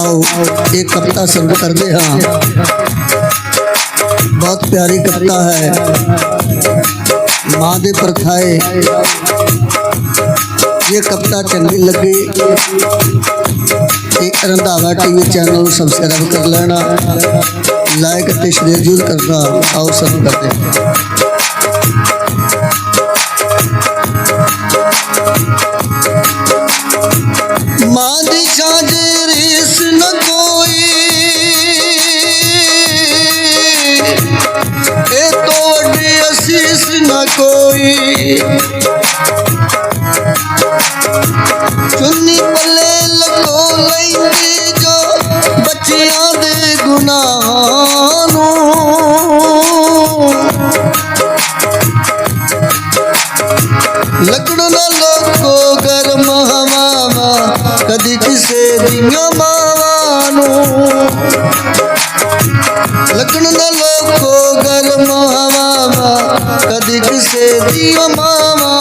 आओ, एक कविता शुरू कर दे हाँ। बहुत प्यारी कविता है। मादे पर खाए ये कविता चंगी लगी। एक रंधावा टीवी चैनल सब्सक्राइब कर लेना। लाइक शेयर ज़रूर करना। आओ सब कर देना कोई। चुन्नी पले लगो लेंगे जो बच्चिया दे गुनाहानू लगड़ ना लोको गर्म हवा, कदी किसे दिया मावानू। చేసే జీవమామా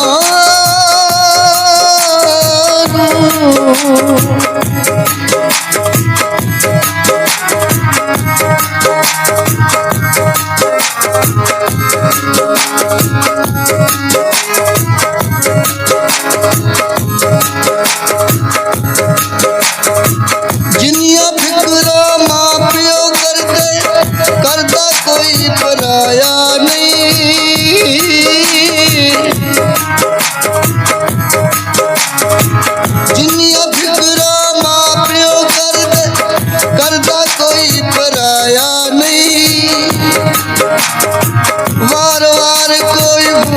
Thank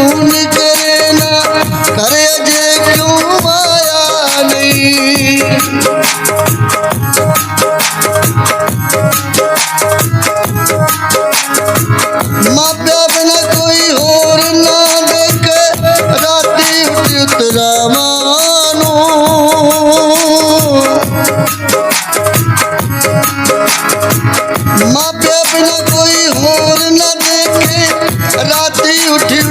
भूल करे ना करे जे क्यों माया नहीं? माँ प्या बिना कोई होर ना देखे, राती उतरा मानो माँ प्या बिना कोई होर ना देखे, राती उठी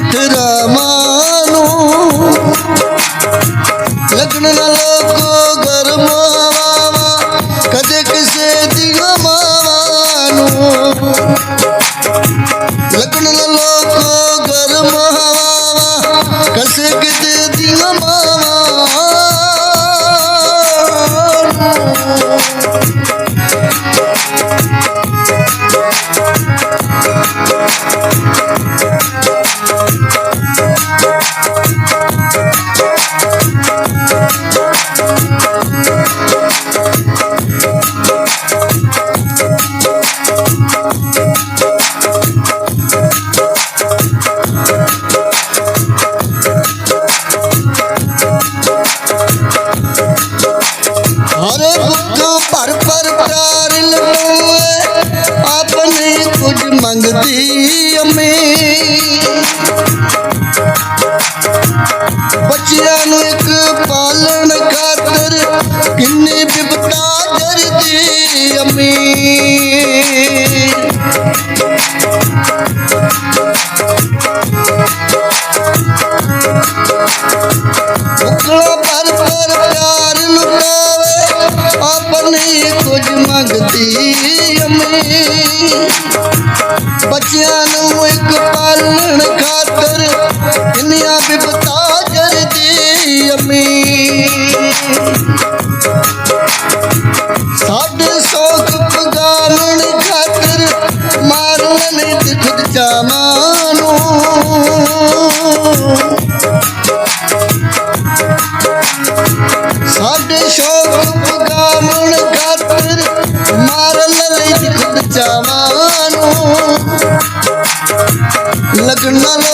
ਮੰਗਦੀ ਅੰਮੀ। ਬੱਚਿਆਂ ਨੂੰ ਇੱਕ ਪਾਲਣ ਖਾਤਰ ਕਿੰਨੀ ਬਿਪਤਾ ਜਰਦੀ ਅੰਮੀ। ਕੁਝ ਮੰਗਦੀ ਅਮੀ ਬੱਚਿਆਂ ਨੂੰ ਇੱਕ ਪਾਲਣ ਖਾਤਰ ਕਿੰਨੀਆਂ ਬਿਪਤਾ ਜਰਦੀ ਅਮੀ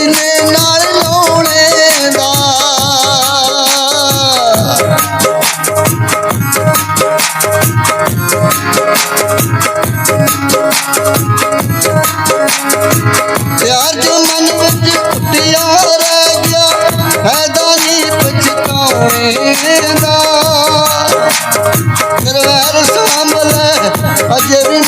ਉੱਠ ਸੀਨੇ ਨਾਲ ਲਾਉਣੇ ਦਾ ਪਿਆਰ ਜੋ ਮਨ ਵਿੱਚ ਉੱਟਿਆ ਰਹਿ ਗਿਆ ਫਾਇਦਾ ਨਹੀਂ ਪਛਤਾਉਣੇ ਦਾ ਨਿਰਵੈਰ ਸਾਂਭਲੇ ਅਜੇ ਵੀ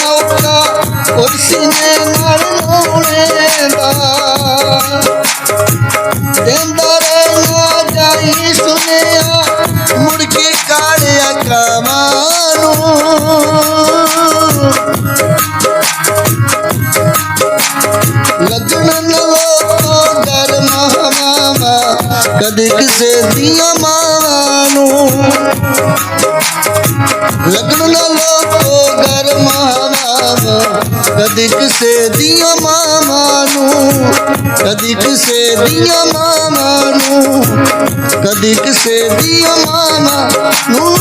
ਕਦੇ ਕਿਸੇ ਦੀਆਂ ਮਾਵਾਂ ਨੂੰ। ਲੱਗਣ ਲੋਕੋ ਡਰ ਮਾਮਾ ਕਦੇ ਕਿਸੇ ਦੀਆਂ ਮਾਵਾਂ ਨੂੰ। ਕਦੇ ਕਿਸੇ ਦੀਆਂ ਮਾਵਾਂ ਨੂੰ। ਕਦੇ ਕਿਸੇ ਦੀਆਂ ਮਾਵਾਂ ਨੂੰ।